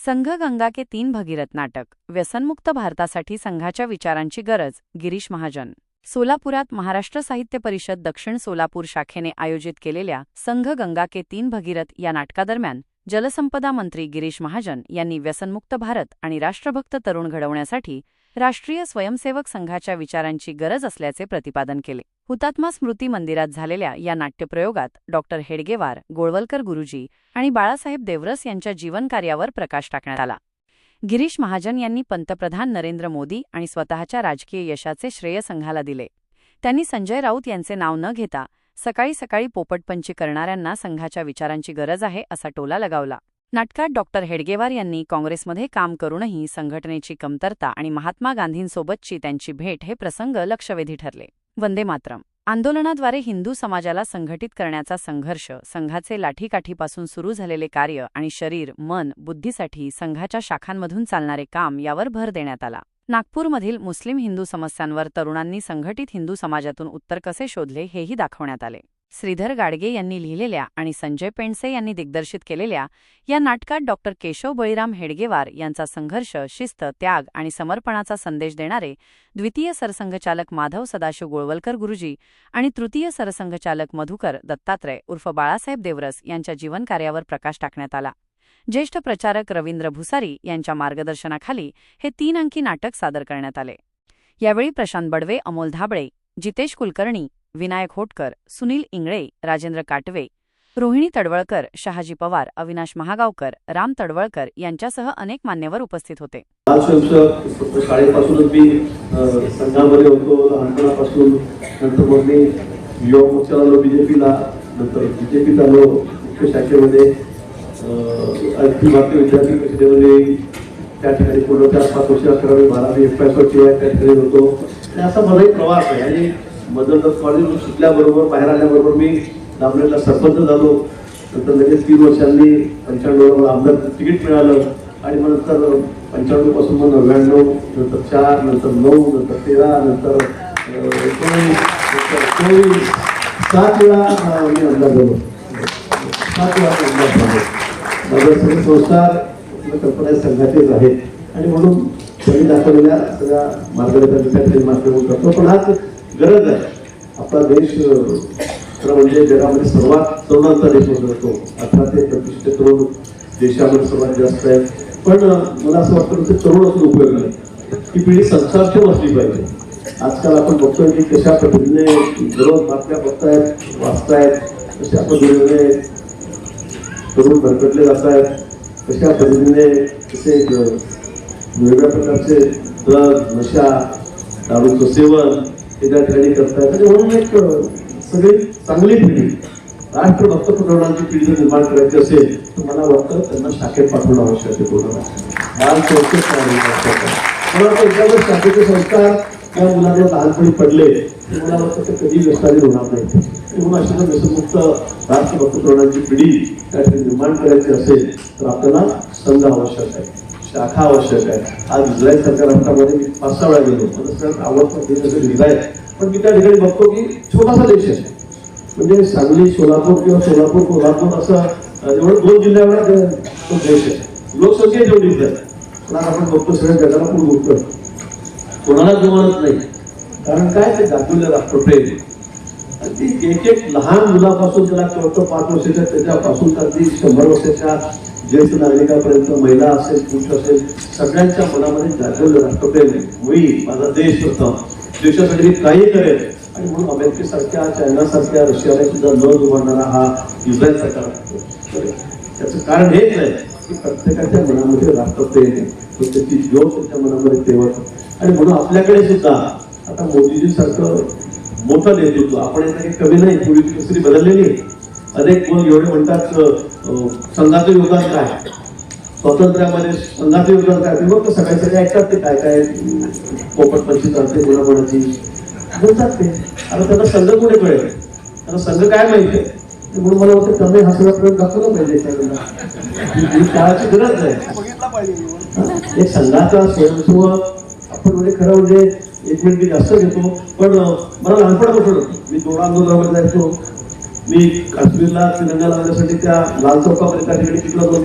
संघ गंगा के तीन भगीरथ नाटक व्यसनमुक्त भारतासाठी संघाच्या विचारांची गरज गिरीश महाजन. सोलापुरात महाराष्ट्र साहित्य परिषद दक्षिण सोलापूर शाखेने आयोजित केलेल्या संघ गंगा के तीन भगीरथ या नाटकादरम्यान जलसंपदा मंत्री गिरीश महाजन यांनी व्यसनमुक्त भारत आणि राष्ट्रभक्त तरुण घडवण्यासाठी राष्ट्रीय स्वयंसेवक संघाच्या विचारांची गरज असल्याचे प्रतिपादन केले. हुतात्मा स्मृती मंदिरात झालेल्या या नाट्यप्रयोगात डॉक्टर हेडगेवार गोळवलकर गुरुजी आणि बाळासाहेब देवरस यांच्या जीवनकार्यावर प्रकाश टाकण्यात आला. गिरीश महाजन यांनी पंतप्रधान नरेंद्र मोदी आणि स्वतःच्या राजकीय यशाचे श्रेय संघाला दिले. त्यांनी संजय राऊत यांचे नाव न घेता सकाळी सकाळी पोपटपंची करणाऱ्यांना संघाच्या विचारांची गरज आहे असा टोला लगावला. नाटकात डॉक्टर हेडगेवार यांनी काँग्रेसमध्ये काम करूनही संघटनेची कमतरता आणि महात्मा गांधींसोबतची त्यांची भेट हे प्रसंग लक्षवेधी ठरले. वंदे मातरम. आंदोलनाद्वारे हिंदू समाजाला संघटित करण्याचा संघर्ष संघाचे लाठीकाठीपासून सुरू झालेले कार्य आणि शरीर मन बुद्धीसाठी संघाच्या शाखांमधून चालणारे काम यावर भर देण्यात आला. नागपूरमधील मुस्लिम हिंदू समस्यांवर तरुणांनी संघटित हिंदू समाजातून उत्तर कसे शोधले हेही दाखवण्यात आले. श्रीधर गाडगे यांनी लिहिलेल्या आणि संजय पेंडसे यांनी दिग्दर्शित केलेल्या या नाटकात डॉक्टर केशव बळीराम हेडगेवार यांचा संघर्ष शिस्त त्याग आणि समर्पणाचा संदेश देणारे द्वितीय सरसंघचालक माधव सदाशिव गोळवलकर गुरुजी आणि तृतीय सरसंघचालक मधुकर दत्तात्रय उर्फ बाळासाहेब देवरस यांच्या जीवनकार्यावर प्रकाश टाकण्यात आला. ज्येष्ठ प्रचारक रवींद्र भुसारी यांच्या मार्गदर्शनाखाली हे तीन अंकी नाटक सादर करण्यात आले. यावेळी प्रशांत बडवे अमोल धाबळे जितेश कुलकर्णी विनायक होटकर सुनील इंगळे राजेंद्र काटवे रोहिणी तडवळकर शहाजी पवार अविनाश महागावकर राम तडवळकर यांच्यासह अनेक मान्यवर उपस्थित होते. शाळेपासूनच मी संघामध्ये होतो लहानपणापासून नंतर मग मी युवा मोर्चाला आलो बीजेपीला नंतर बीजेपीत आलो मुख्य शाखेमध्ये अ, अखिल भारतीय विद्यार्थी परिषदेमध्ये त्या ठिकाणी पूर्ण चार पाच वर्ष अकरावी बारावी एफ आय आहे त्या ठिकाणी होतो. असा माझा प्रवास आहे आणि मदर कॉलेज शिकल्याबरोबर बाहेर आल्याबरोबर मी दामलेला सरपंच झालो. नंतर लगेच तीन वर्षांनी पंच्याण्णव मला आमदार तिकीट मिळालं. आणि मग नंतर पंच्याण्णवपासून मग नव्याण्णव नंतर चार नंतर नऊ नंतर तेरा नंतर अं, एकोणीस नंतर चोवीस. सात वेळा मी आमदार झालो. सात वेळा आमदार झालो. माझ्या सगळे संस्कार आपल्या कल्पना संघाचेच आहेत. आणि म्हणून त्यांनी दाखवलेल्या सगळ्या मार्गदर्शनाच्या मार्ग करतो. पण आज गरज आहे. आपला देश खरं म्हणजे जगामध्ये सर्वात तरुणांचा देश म्हणून असतो. अठरा ते प्रतिष्ठित तरुण देशामध्ये सर्वात जास्त आहे पण मला असं वाटतं की तरुण असून उपयोग नाही. ही पिढी संस्कारक्षम असली पाहिजे. आजकाल आपण बघतोय की कशा पद्धतीने दररोज बातम्या बघतायत वाचतायत कशा पद्धतीने तरुण भरकटले जात आहेत कशा पद्धतीने कसे वेगवेगळ्या प्रकारचे ड्रग नशा दारूचं सेवन हे त्या ठिकाणी करतायत म्हणून एक सगळी चांगली पिढी राष्ट्रभक्त तरुणांची पिढी जर निर्माण करायची असेल तर मला वाटतं त्यांना शाखेत पाठवणं आवश्यक आहे कोणाला बाल संस्थेत मला वाटतं एकदा शाखेचे संस्कार त्या मुलांना लहानपणी पडले तर मला वाटतं ते कधी व्यस्तारी होणार नाही म्हणून अशा व्यसनमुक्त राष्ट्रभक्त तरुणांची पिढी त्या ठिकाणी निर्माण करायची असेल तर आपल्याला संघ आवश्यक आहे. शाखा आवश्यक आहे. आज इस्रायल सरकार राष्ट्रामध्ये मी पाच सहा वेळा गेलो. मला सगळ्यात आवडतं देश असेल इस्रायल पण मी त्या ठिकाणी बघतो की छोटासा देश आहे. म्हणजे सांगली सोलापूर किंवा सोलापूर कोल्हापूर असं अं, एवढं दोन जिल्ह्यावर तो देश आहे. लोकसंख्या जेवढी आहे पण आज आपण बघतो सगळ्या जगाला पूर्ण उत्तर कोणाला जमत नाही. कारण काय ते दाखवलेलं राष्ट्रप्रेम. आणि ती एक एक लहान मुलापासून त्याला कळतं पाच वर्षाच्या त्याच्यापासून तर ती शंभर वर्षाच्या ज्येष्ठ नागरिकापर्यंत महिला असेल पुरुष असेल सगळ्यांच्या मनामध्ये जागवलं राष्ट्रप्रेम आहे. माझा देश होता. देशासाठी मी काही करेल. आणि म्हणून अमेरिकेसारख्या चायनासारख्या रशियाला सुद्धा न उभारणारा हा इस्रायल सरकार त्याचं कारण हेच आहे की प्रत्येकाच्या मनामध्ये राष्ट्रप्रेम आहे. तो त्याची त्याच्या मनामध्ये तेवत आणि म्हणून आपल्याकडे सुद्धा आता मोदीजीसारखं मोठं नेतृत्व आपण याचं काही कमी नाही पूर्वी दुसरी बदललेली आहे. अनेक कोण एवढे म्हणतात संघाचं योगदान काय? स्वातंत्र्यामध्ये संघाचं योगदान काय? ते बघ सकाळी सकाळी ऐकतात ते काय काय पोपट पंची चालते गुणागुणाची बोलतात ते. आता त्यांना संघ कुठे कळेल? त्यांना संघ काय माहिती आहे? ते म्हणून मला वाटतं त्यांनी हसला प्रयोग दाखवला पाहिजे काळाची गरज आहे. एक संघाचा स्वयंसेवक आपण म्हणजे खरं म्हणजे एक मिनिट मी जास्त घेतो पण मला लहानपणापासून मी दोन आंदोलनामध्ये जायचो. मी काश्मीरला तिरंगा लावण्यासाठी त्या लाल चौकामध्ये त्या ठिकाणी तिकडं